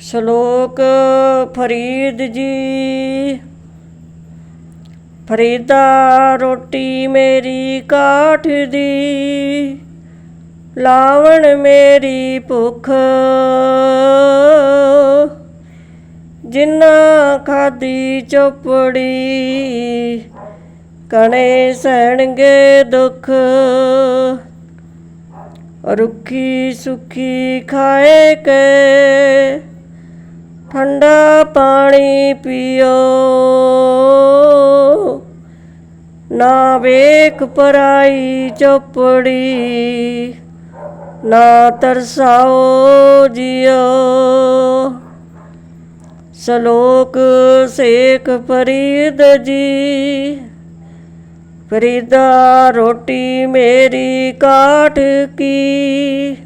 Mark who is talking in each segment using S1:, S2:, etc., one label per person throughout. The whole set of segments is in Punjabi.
S1: ਸ਼ਲੋਕ ਫਰੀਦ ਜੀ। ਫਰੀਦਾ ਰੋਟੀ ਮੇਰੀ ਕਾਠ ਦੀ, ਲਾਵਣ ਮੇਰੀ ਭੁੱਖ। ਜਿੰਨਾ ਖਾਦੀ ਚੋਪੜੀ, ਕਣੇ ਸਹਿਣਗੇ ਦੁੱਖ। ਰੁੱਖੀ ਸੁਖੀ ਖਾਏ ਕੇ ਠੰਡਾ ਪਾਣੀ ਪੀਓ। ਨਾ ਵੇਖ ਪਰਾਈ ਚੋਪੜੀ ਨਾ ਤਰਸਾਓ ਜਿਓ। ਸ਼ਲੋਕ ਸੇਖ ਫਰੀਦ ਜੀ, ਫਰੀਦਾ ਰੋਟੀ ਮੇਰੀ ਕਾਠ ਕੀ?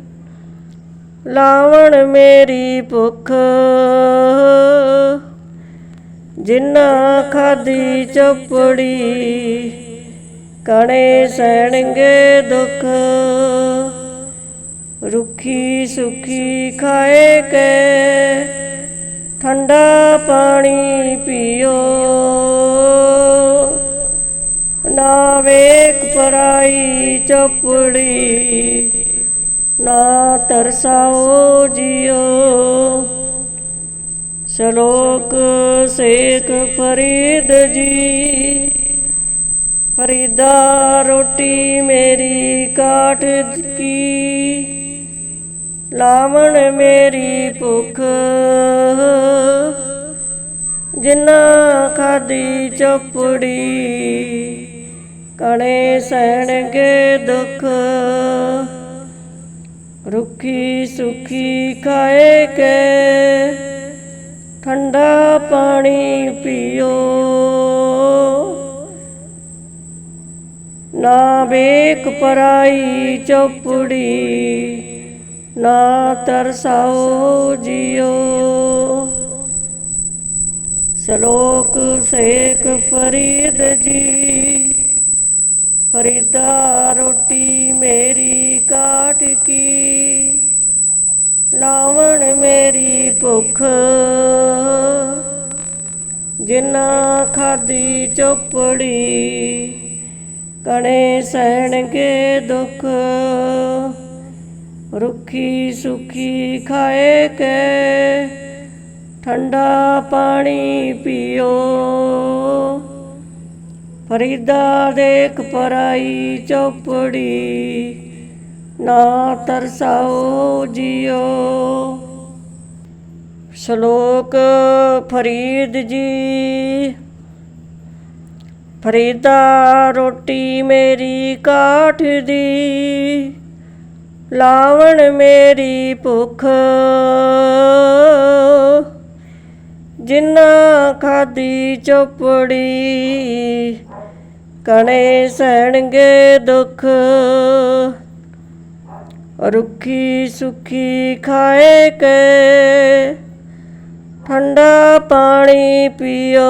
S1: ਲਾਵਣ ਮੇਰੀ ਭੁੱਖ। ਜਿੰਨਾ ਖਾਦੀ ਚਪੜੀ, ਕਣੇ ਸਹਿਣਗੇ ਦੁੱਖ। ਰੁੱਖੀ ਸੁਖੀ ਖਾਏ ਕੇ, ਠੰਡਾ ਪਾਣੀ ਪੀਓ। ਨਾ ਵੇਖ ਪਰਾਈ ਚਪੜੀ ਨਾ ਤਰਸਾਓ ਜਿਓ। ਸ਼ਲੋਕ ਸੇਖ ਫਰੀਦ ਜੀ। ਫਰੀਦਾ ਰੋਟੀ ਮੇਰੀ ਕਾਠ ਕੀ। ਲਾਵਣ ਮੇਰੀ ਭੁੱਖ। ਜਿਨ੍ਹਾਂ ਖਾਦੀ ਚਪੜੀ, ਕਣੇ ਸਹਿਣਗੇ ਦੁੱਖ। ਰੁੱਖੀ ਸੁਖੀ ਖਾਏ ਕੇ, ਠੰਡਾ ਪਾਣੀ ਪੀਓ। ਨਾ ਵੇਖ ਪਰਾਈ ਚੋਪੜੀ, ਨਾ ਤਰਸਾਓ ਜਿਓ। ਸ਼ਲੋਕ ਸੇਖ ਫਰੀਦ ਜੀ, ਫਰੀਦਾ ਰੋਟੀ ਮੇਰੀ ਕਾਟ ਕੀ। ਮੇਰੀ ਭੁੱਖ। ਜਿਨ੍ਹਾਂ ਖਾਦੀ ਚੋਪੜੀ ਕਣੇ ਸਹਿਣਗੇ ਦੁੱਖ। ਰੁੱਖੀ ਸੁਖੀ ਖਾਏ ਕੇ, ਠੰਡਾ ਪਾਣੀ ਪੀਓ। ਫਰੀਦਾ ਦੇਖ ਪਰਾਈ ਚੋਪੜੀ ਨਾ ਤਰਸਾਓ ਜਿਓ। ਸ਼ਲੋਕ ਫਰੀਦ ਜੀ। ਫਰੀਦਾ ਰੋਟੀ ਮੇਰੀ ਕਾਠ ਦੀ, ਲਾਵਣ ਮੇਰੀ ਭੁੱਖ। ਜਿੰਨਾ ਖਾਦੀ ਚੋਪੜੀ, ਕਣੇ ਸਹਿਣਗੇ ਦੁੱਖ। ਰੁੱਖੀ ਸੁਖੀ ਖਾਏ ਕੇ ਠੰਡਾ ਪਾਣੀ ਪੀਓ।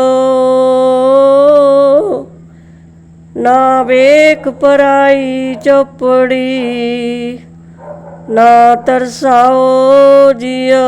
S1: ਨਾ ਵੇਖ ਪਰਾਈ ਚੋਪੜੀ ਨਾ ਤਰਸਾਓ ਜਿਓ।